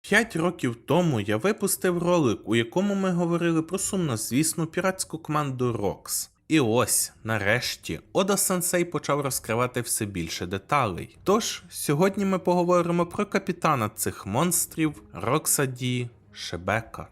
П'ять років тому я випустив ролик, у якому ми говорили про сумнозвісну піратську команду ROX. І ось, нарешті, Ода Сенсей почав розкривати все більше деталей. Тож, сьогодні ми поговоримо про капітана цих монстрів Роксаді Шебека.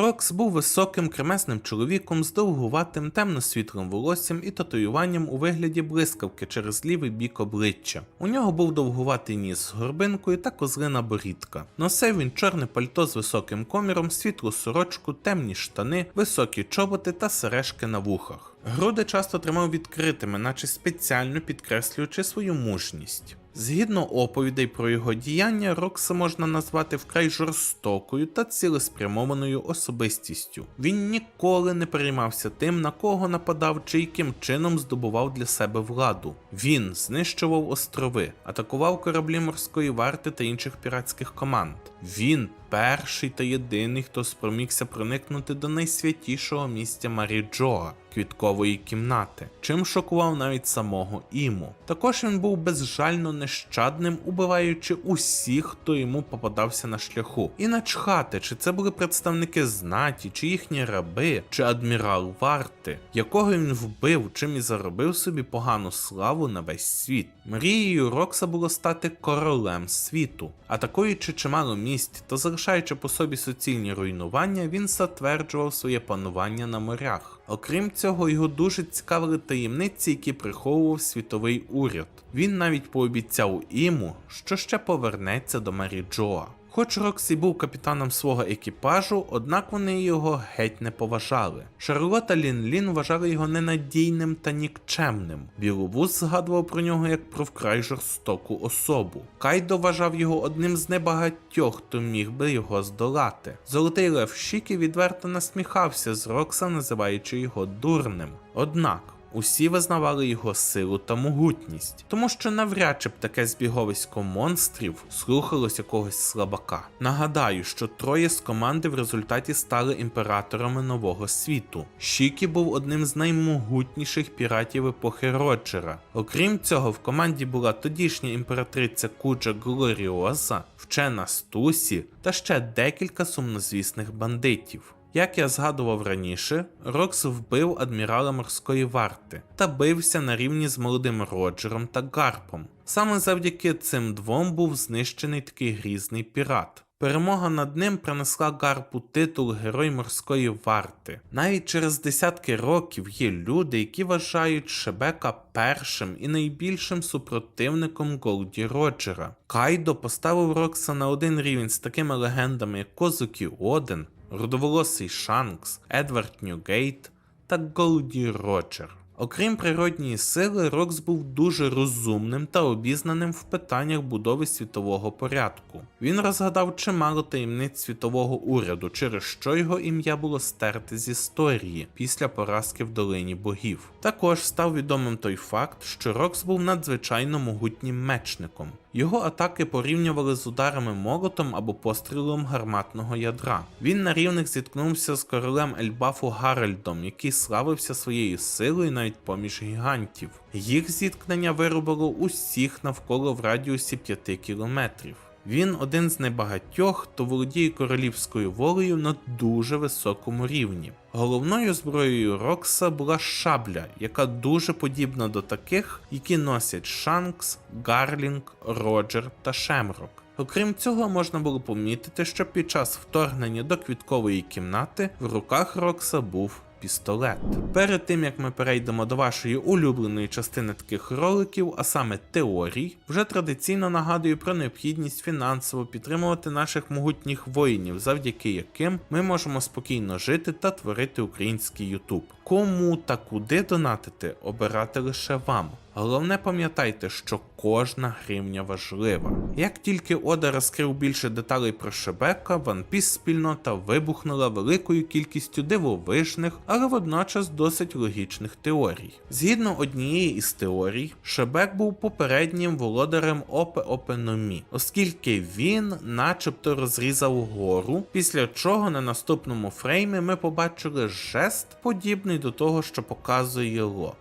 Рокс був високим кремесним чоловіком з довгуватим темно-світлим волоссям і татуюванням у вигляді блискавки через лівий бік обличчя. У нього був довгуватий ніс з горбинкою та козлина борідка. Носив він чорне пальто з високим коміром, світлу сорочку, темні штани, високі чоботи та сережки на вухах. Груди часто тримав відкритими, наче спеціально підкреслюючи свою мужність. Згідно оповідей про його діяння, Рокса можна назвати вкрай жорстокою та цілеспрямованою особистістю. Він ніколи не переймався тим, на кого нападав чи яким чином здобував для себе владу. Він знищував острови, атакував кораблі морської варти та інших піратських команд. Він перший та єдиний, хто спромігся проникнути до найсвятішого місця Маріджоа квіткової кімнати, чим шокував навіть самого Іму. Також він був безжально нещадним, убиваючи усіх, хто йому попадався на шляху. І начхати, чи це були представники знаті, чи їхні раби, чи адмірал варти, якого він вбив, чим і заробив собі погану славу на весь світ. Мрією Рокса було стати королем світу, атакуючи чимало місць та залишаючи по собі суцільні руйнування, він затверджував своє панування на морях. Окрім цього, його дуже цікавили таємниці, які приховував світовий уряд. Він навіть пообіцяв Іму, що ще повернеться до Марі Джоа. Хоч Роксі був капітаном свого екіпажу, однак вони його геть не поважали. Шарлот та Лін Лін вважали його ненадійним та нікчемним. Біловуз згадував про нього як про вкрай жорстоку особу. Кайдо вважав його одним з небагатьох, хто міг би його здолати. Золотий Лев Шікі відверто насміхався з Рокса, називаючи його дурним. Однак. Усі визнавали його силу та могутність, тому що навряд чи б таке збіговисько монстрів слухалось якогось слабака. Нагадаю, що троє з команди в результаті стали імператорами нового світу. Шікі був одним з наймогутніших піратів епохи Роджера. Окрім цього, в команді була тодішня імператриця Куджа Глоріоза, вчена Стусі та ще декілька сумнозвісних бандитів. Як я згадував раніше, Рокс вбив адмірала морської варти та бився на рівні з молодим Роджером та Гарпом. Саме завдяки цим двом був знищений такий грізний пірат. Перемога над ним принесла Гарпу титул Герой морської варти. Навіть через десятки років є люди, які вважають Шебека першим і найбільшим супротивником Голді Роджера. Кайдо поставив Рокса на один рівень з такими легендами, як Козукі Оден, Рудоволосий Шанкс, Едвард Ньюгейт та Голді Роджер. Окрім природньої сили, Рокс був дуже розумним та обізнаним в питаннях будови світового порядку. Він розгадав чимало таємниць світового уряду, через що його ім'я було стерте з історії після поразки в долині богів. Також став відомим той факт, що Рокс був надзвичайно могутнім мечником. Його атаки порівнювали з ударами молотом або пострілом гарматного ядра. Він на рівних зіткнувся з королем Ельбафу Гаральдом, який славився своєю силою навіть поміж гігантів. Їх зіткнення виробило усіх навколо в радіусі 5 кілометрів. Він один з небагатьох, хто володіє королівською волею на дуже високому рівні. Головною зброєю Рокса була шабля, яка дуже подібна до таких, які носять Шанкс, Гарлінг, Роджер та Шемрок. Окрім цього, можна було помітити, що під час вторгнення до квіткової кімнати в руках Рокса був пістолет. Перед тим як ми перейдемо до вашої улюбленої частини таких роликів, а саме теорій, вже традиційно нагадую про необхідність фінансово підтримувати наших могутніх воїнів, завдяки яким ми можемо спокійно жити та творити український Ютуб. Кому та куди донатити, обирати лише вам. Головне пам'ятайте, що кожна гривня важлива. Як тільки Ода розкрив більше деталей про Шебека, One Piece спільнота вибухнула великою кількістю дивовижних, але водночас досить логічних теорій. Згідно однієї із теорій, Шебек був попереднім володарем Опе Опе Номі, оскільки він начебто розрізав гору, після чого на наступному фреймі ми побачили жест, подібний до того, що показує Ло.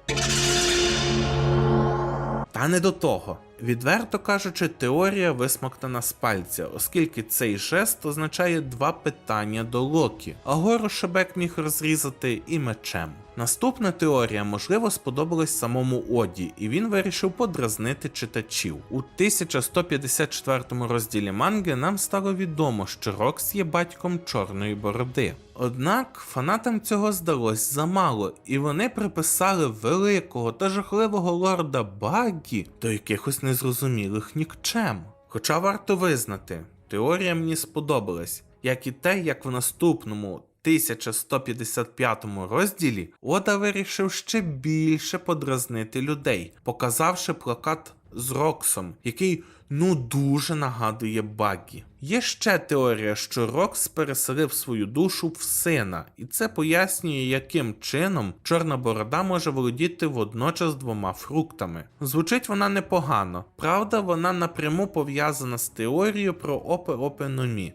Та не до того. Відверто кажучи, теорія висмоктана з пальця, оскільки цей жест означає два питання до Локі, а гору Шебек міг розрізати і мечем. Наступна теорія, можливо, сподобалась самому Оді, і він вирішив подразнити читачів. У 1154 розділі манги нам стало відомо, що Рокс є батьком Чорної бороди. Однак фанатам цього здалось замало, і вони приписали великого та жахливого лорда Баггі до якихось незрозумілих нікчем. Хоча варто визнати, теорія мені сподобалась, як і те, як в наступному 1155 розділі Ода вирішив ще більше подразнити людей, показавши плакат з Роксом, який ну дуже нагадує Баггі. Є ще теорія, що Рокс переселив свою душу в сина, і це пояснює, яким чином Чорна борода може володіти водночас двома фруктами. Звучить вона непогано, правда, вона напряму пов'язана з теорією про опе опе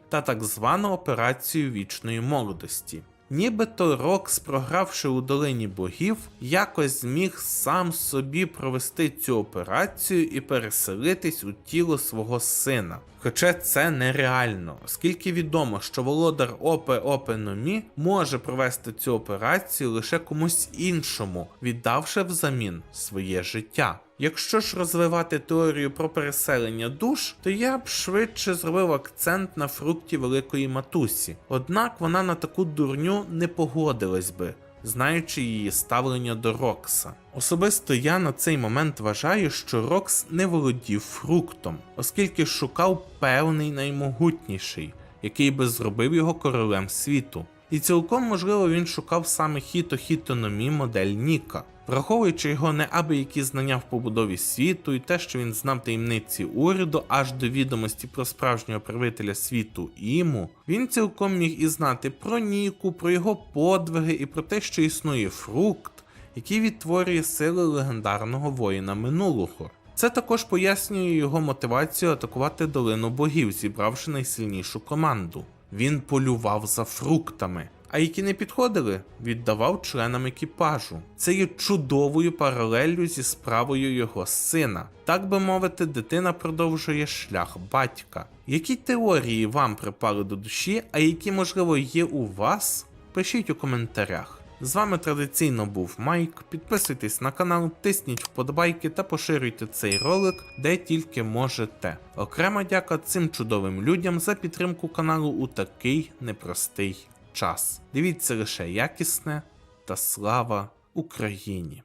та так звану операцію вічної молодості. Нібито Рокс, програвши у долині богів, якось зміг сам собі провести цю операцію і переселитись у тіло свого сина. Хоча це нереально, оскільки відомо, що володар Опе Опе Номі може провести цю операцію лише комусь іншому, віддавши взамін своє життя. Якщо ж розвивати теорію про переселення душ, то я б швидше зробив акцент на фрукті великої матусі. Однак вона на таку дурню не погодилась би, знаючи її ставлення до Рокса. Особисто я на цей момент вважаю, що Рокс не володів фруктом, оскільки шукав певний наймогутніший, який би зробив його королем світу. І цілком можливо він шукав саме Хіто Хітономі модель Ніка. Враховуючи його неабиякі знання в побудові світу і те, що він знав таємниці уряду аж до відомості про справжнього правителя світу Іму, він цілком міг і знати про Ніку, про його подвиги і про те, що існує фрукт, який відтворює сили легендарного воїна минулого. Це також пояснює його мотивацію атакувати долину богів, зібравши найсильнішу команду. Він полював за фруктами, а які не підходили, віддавав членам екіпажу. Це є чудовою паралеллю зі справою його сина. Так би мовити, дитина продовжує шлях батька. Які теорії вам припали до душі, а які, можливо, є у вас? Пишіть у коментарях. З вами традиційно був Майк. Підписуйтесь на канал, тисніть вподобайки та поширюйте цей ролик де тільки можете. Окрема дяка цим чудовим людям за підтримку каналу у такий непростий час. Дивіться лише якісне та слава Україні!